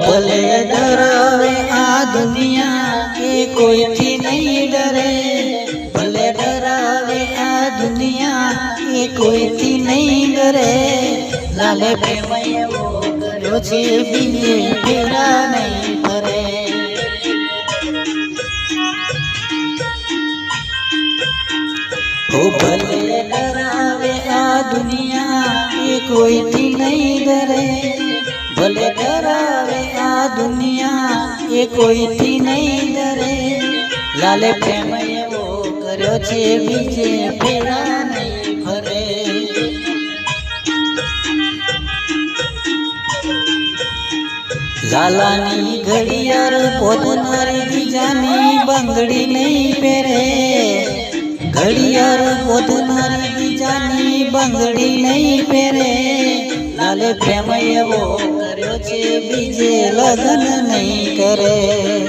ભલે ડરાવે આ દુનિયા એ કોઈથી નહીં ડરે, ભલે ડરાવે આ દુનિયા એ કોઈથી નહીં ડરે. લાલે પ્રેમ એવો કર્યો છે બીજે ફેરા નહીં ફરે ભલે ડરાવે આ દુનિયા એ કોઈથી નહીં ડરે ભલે ડરાવે આ દુનિયા એ કોઈથી નહીં ડરે લાલે પ્રેમ એવો કર્યો છે બીજે ફેરા નહીં ફરે લાલાની ઘડિયાળ પોતનારી બીજાની બંગડી નહીં પહેરે ઘડિયાળ પોતનારી બીજાની બંગડી નહીં પહેરે લાલે પ્રેમ એવો કર્યો છે બીજે લગ્ન નહીં કરે.